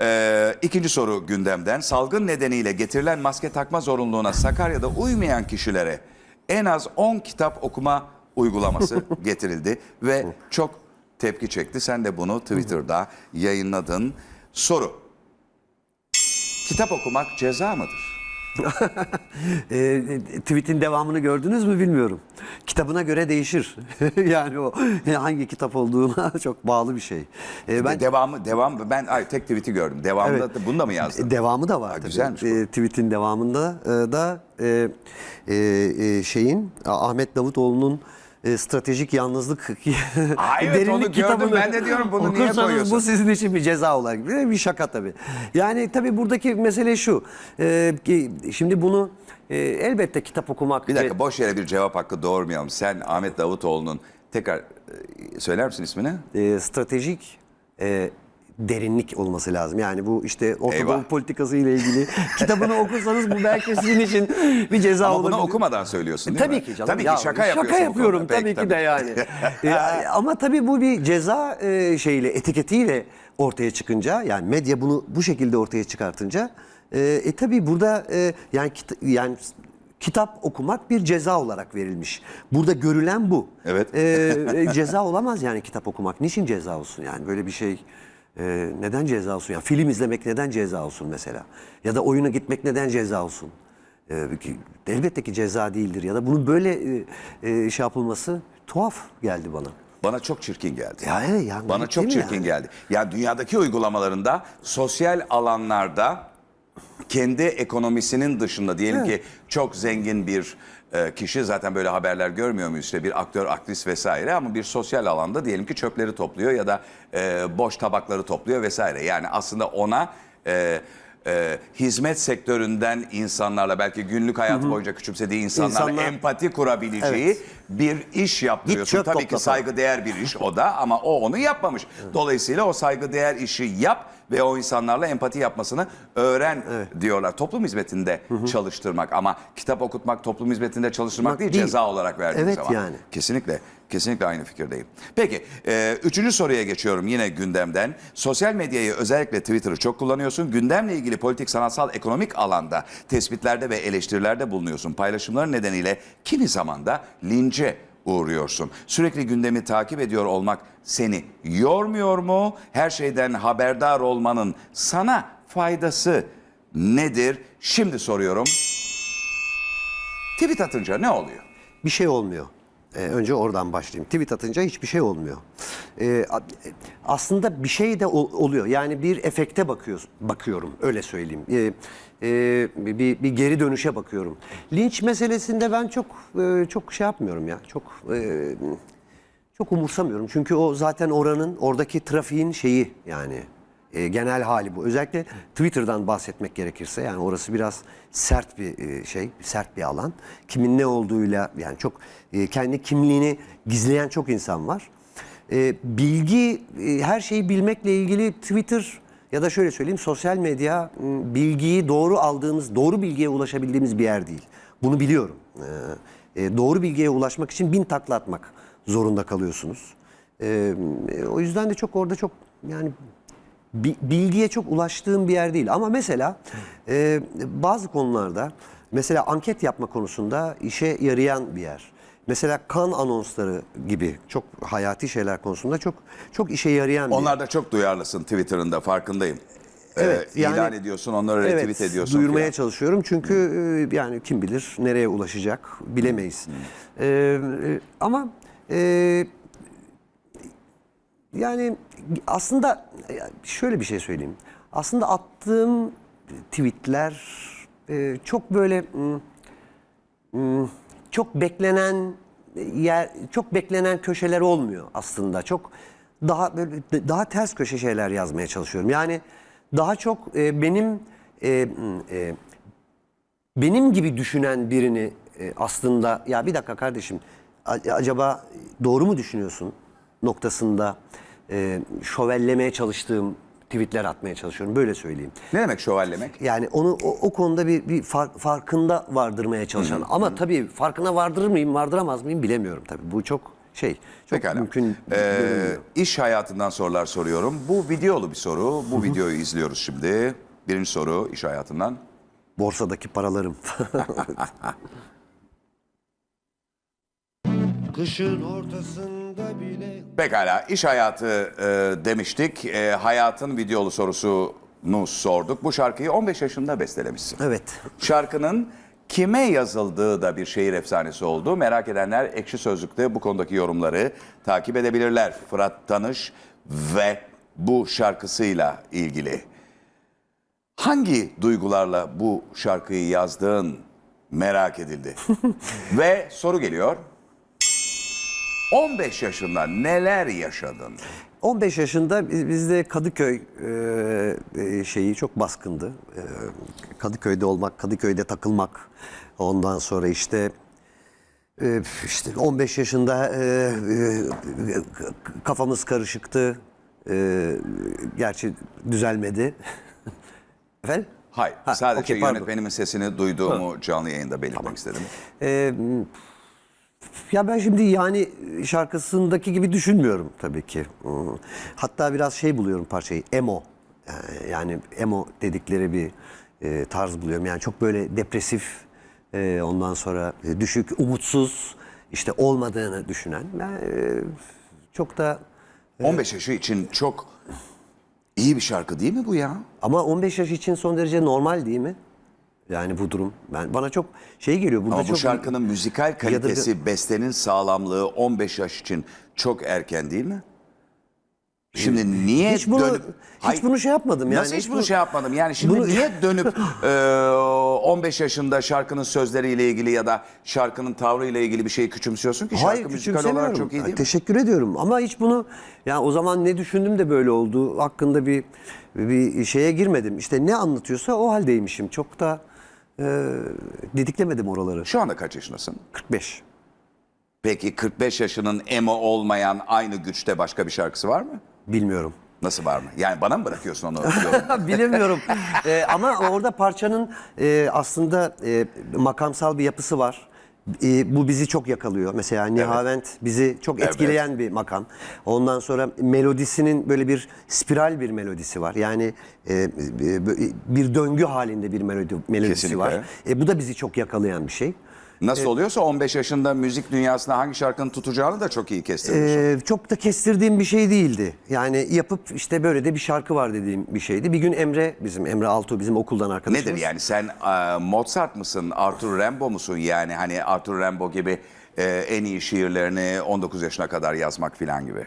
Ee, ikinci soru gündemden. Salgın nedeniyle getirilen maske takma zorunluluğuna Sakarya'da uymayan kişilere en az 10 kitap okuma uygulaması getirildi ve çok tepki çekti. Sen de bunu Twitter'da yayınladın. Soru. Kitap okumak ceza mıdır? E, tweet'in devamını gördünüz mü bilmiyorum. Kitabına göre değişir. yani o hangi kitap olduğuna çok bağlı bir şey. E, Ben devamı devam ben ay tek tweet'i gördüm. Devamında Evet. da bunu da mı yazdın? Devamı da var Ha, güzelmiş. E, tweet'in devamında e, da e, e, e, şeyin Ahmet Davutoğlu'nun e, stratejik yalnızlık Aa, evet, onu gördüm. Ben de diyorum, bunu niye okursanız koyuyorsun? Bu sizin için bir ceza olarak bir, bir şaka tabii. Yani tabii buradaki mesele şu. e, ki şimdi bunu e, elbette kitap okumak Bir dakika ve- boş yere bir cevap hakkı doğurmayalım. Sen Ahmet Davutoğlu'nun tekrar e, söyler misin ismini? e, stratejik e, derinlik olması lazım. Yani bu işte Orta Eyvah. Doğu politikası ile ilgili kitabını okursanız bu belki sizin için bir ceza Ama olabilir. bunu okumadan söylüyorsun değil Tabii mi? ki canım. Tabii ki Ya, şaka yapıyorsun. Şaka yapıyorum tabii, Peki, ki de yani. E, ama tabii bu bir ceza e, şeyle etiketiyle ortaya çıkınca yani medya bunu bu şekilde ortaya çıkartınca e, e tabii burada e, yani kit- yani kitap okumak bir ceza olarak verilmiş. Burada görülen bu. Evet. E, e, ceza olamaz yani kitap okumak. Niçin ceza olsun yani böyle bir şey e, neden ceza olsun? Ya film izlemek neden ceza olsun mesela? Ya da oyuna gitmek neden ceza olsun? E, ki- elbette ki ceza değildir ya da bunun böyle e, e, şey yapılması tuhaf geldi bana. Bana çok çirkin geldi. Ya evet, yani Bana çok çirkin yani? geldi. Ya dünyadaki uygulamalarında sosyal alanlarda kendi ekonomisinin dışında diyelim Evet. ki çok zengin bir e, kişi zaten böyle haberler görmüyor muyuz işte bir aktör, aktris vesaire ama bir sosyal alanda diyelim ki çöpleri topluyor ya da e, boş tabakları topluyor vesaire. Yani aslında ona e, e, hizmet sektöründen insanlarla belki günlük hayatı boyunca küçümsediği insanlarla İnsanlar- empati kurabileceği Evet. bir iş yaptırıyorsun. Tabii ki saygı değer bir iş o da ama o onu yapmamış. Dolayısıyla o saygı değer işi yap ve o insanlarla empati yapmasını öğren diyorlar. Toplum hizmetinde çalıştırmak ama kitap okutmak toplum hizmetinde çalıştırmak Bak, değil, değil. ceza olarak verdiğin Evet zaman. yani. Kesinlikle, kesinlikle aynı fikirdeyim. Peki, e, üçüncü soruya geçiyorum yine gündemden. Sosyal medyayı özellikle Twitter'ı çok kullanıyorsun. Gündemle ilgili politik, sanatsal, ekonomik alanda tespitlerde ve eleştirilerde bulunuyorsun. Paylaşımların nedeniyle kimi zaman da lince uğruyorsun. Sürekli gündemi takip ediyor olmak seni yormuyor mu? Her şeyden haberdar olmanın sana faydası nedir? Şimdi soruyorum. Tweet atınca ne oluyor? bir şey olmuyor. Ee, önce oradan başlayayım. Tweet atınca hiçbir şey olmuyor. A- aslında bir şey de ol- oluyor. Yani bir efekte bakıyoruz, bakıyorum. Öyle söyleyeyim. E, bir, bir geri dönüşe bakıyorum. Linç meselesinde ben çok e, çok şey yapmıyorum ya. Çok e, çok umursamıyorum. Çünkü o zaten oranın oradaki trafiğin şeyi yani e, genel hali bu. Özellikle Twitter'dan bahsetmek gerekirse yani orası biraz sert bir e, şey, sert bir alan. Kimin ne olduğuyla yani çok e, kendi kimliğini gizleyen çok insan var. E, bilgi e, her şeyi bilmekle ilgili Twitter ya da şöyle söyleyeyim sosyal medya bilgiyi doğru aldığımız, doğru bilgiye ulaşabildiğimiz bir yer değil. Bunu biliyorum. E, e, doğru bilgiye ulaşmak için bin takla atmak zorunda kalıyorsunuz. E, e, o yüzden de çok orada çok yani bilgiye çok ulaştığım bir yer değil. Ama mesela e, bazı konularda mesela anket yapma konusunda işe yarayan bir yer. Mesela kan anonsları gibi çok hayati şeyler konusunda çok çok işe yarayan bir yer. Çok duyarlısın Twitter'ında farkındayım. Evet, Ee, yani- ilan ediyorsun, onları retweet ediyorsun. duyurmaya filan. çalışıyorum çünkü e, yani kim bilir nereye ulaşacak bilemeyiz. E, e, ama e, yani aslında e, şöyle bir şey söyleyeyim. Aslında attığım tweetler e, çok böyle mm, mm, çok beklenen yer çok beklenen köşeler olmuyor aslında. Çok daha böyle daha ters köşe şeyler yazmaya çalışıyorum. Yani daha çok e, benim e, e, benim gibi düşünen birini e, aslında ya bir dakika kardeşim acaba doğru mu düşünüyorsun noktasında e, şovellemeye çalıştığım tweetler atmaya çalışıyorum böyle söyleyeyim. Ne demek şövallemek? Yani onu o, o konuda bir, bir far- farkında vardırmaya çalışan ama tabii farkına vardırır mıyım vardıramaz mıyım bilemiyorum tabii bu çok şey çok Pekala. mümkün Ee, iş hayatından sorular soruyorum. Bu videolu bir soru. Bu videoyu izliyoruz şimdi. Birinci soru iş hayatından. Borsadaki paralarım. Kışın ortasında bile Pekala iş hayatı e, demiştik. E, hayatın videolu sorusunu sorduk. Bu şarkıyı 15 yaşında bestelemişsin. evet. Şarkının kime yazıldığı da bir şehir efsanesi oldu. Merak edenler Ekşi Sözlük'te bu konudaki yorumları takip edebilirler. Fırat Tanış ve bu şarkısıyla ilgili. Hangi duygularla bu şarkıyı yazdığın merak edildi. ve soru geliyor. 15 yaşında neler yaşadın? 15 yaşında biz- bizde Kadıköy e, e, şeyi çok baskındı. E, Kadıköy'de olmak, Kadıköy'de takılmak. Ondan sonra işte e, işte 15 yaşında e, e, kafamız karışıktı. E, gerçi düzelmedi. Efendim? Hayır, Ha, sadece okey, pardon. yönetmenimin sesini duyduğumu canlı yayında belirtmek istedim. Ee, ya ben şimdi yani şarkısındaki gibi düşünmüyorum tabii ki. Hatta biraz şey buluyorum parçayı, emo. Ee, Yani emo dedikleri bir e, tarz buluyorum. Yani çok böyle depresif, e, ondan sonra düşük, umutsuz, işte olmadığını düşünen. Ben, e, çok da 15 yaşı için çok iyi bir şarkı değil mi bu ya? ama 15 yaş için son derece normal değil mi? Yani bu durum. Ben bana çok şey geliyor. Burada Ama bu çok şarkının müzikal kalitesi, bestenin sağlamlığı 15 yaş için çok erken değil mi? Şimdi niye hiç bunu dönüp... hiç Hayır, bunu şey yapmadım yani. Nasıl hiç bunu şey yapmadım? Yani şimdi Bunu- niye dönüp e, 15 yaşında şarkının sözleriyle ilgili ya da şarkının tavrıyla ilgili bir şeyi küçümsüyorsun ki? Hayır Şarkı müzikal olarak küçümsemiyorum. çok iyi değil mi? Teşekkür ediyorum ama hiç bunu ya o zaman ne düşündüm de böyle oldu hakkında bir bir şeye girmedim. İşte ne anlatıyorsa o haldeymişim. Çok da e, didiklemedim oraları. Şu anda kaç yaşındasın? 45. Peki 45 yaşının emo olmayan aynı güçte başka bir şarkısı var mı? Bilmiyorum. Nasıl var mı? Yani bana mı bırakıyorsun onu? yorum? Bilemiyorum. Ee, ama orada parçanın e, aslında e, makamsal bir yapısı var. E, bu bizi çok yakalıyor. Mesela Nihavent bizi çok Evet. etkileyen bir makam. Ondan sonra melodisinin böyle bir spiral bir melodisi var. Yani e, e, bir döngü halinde bir melodi melodisi Kesinlikle. var. E, bu da bizi çok yakalayan bir şey. Nasıl oluyorsa 15 yaşında müzik dünyasında hangi şarkının tutacağını da çok iyi kestiriyorsun. Ee, çok da kestirdiğim bir şey değildi. Yani yapıp işte böyle de bir şarkı var dediğim bir şeydi. Bir gün Emre bizim Emre Altuğ bizim okuldan arkadaşımız. Nedir yani sen e, Mozart mısın, Arthur Rimbaud musun? Yani hani Arthur Rimbaud gibi e, en iyi şiirlerini 19 yaşına kadar yazmak filan gibi.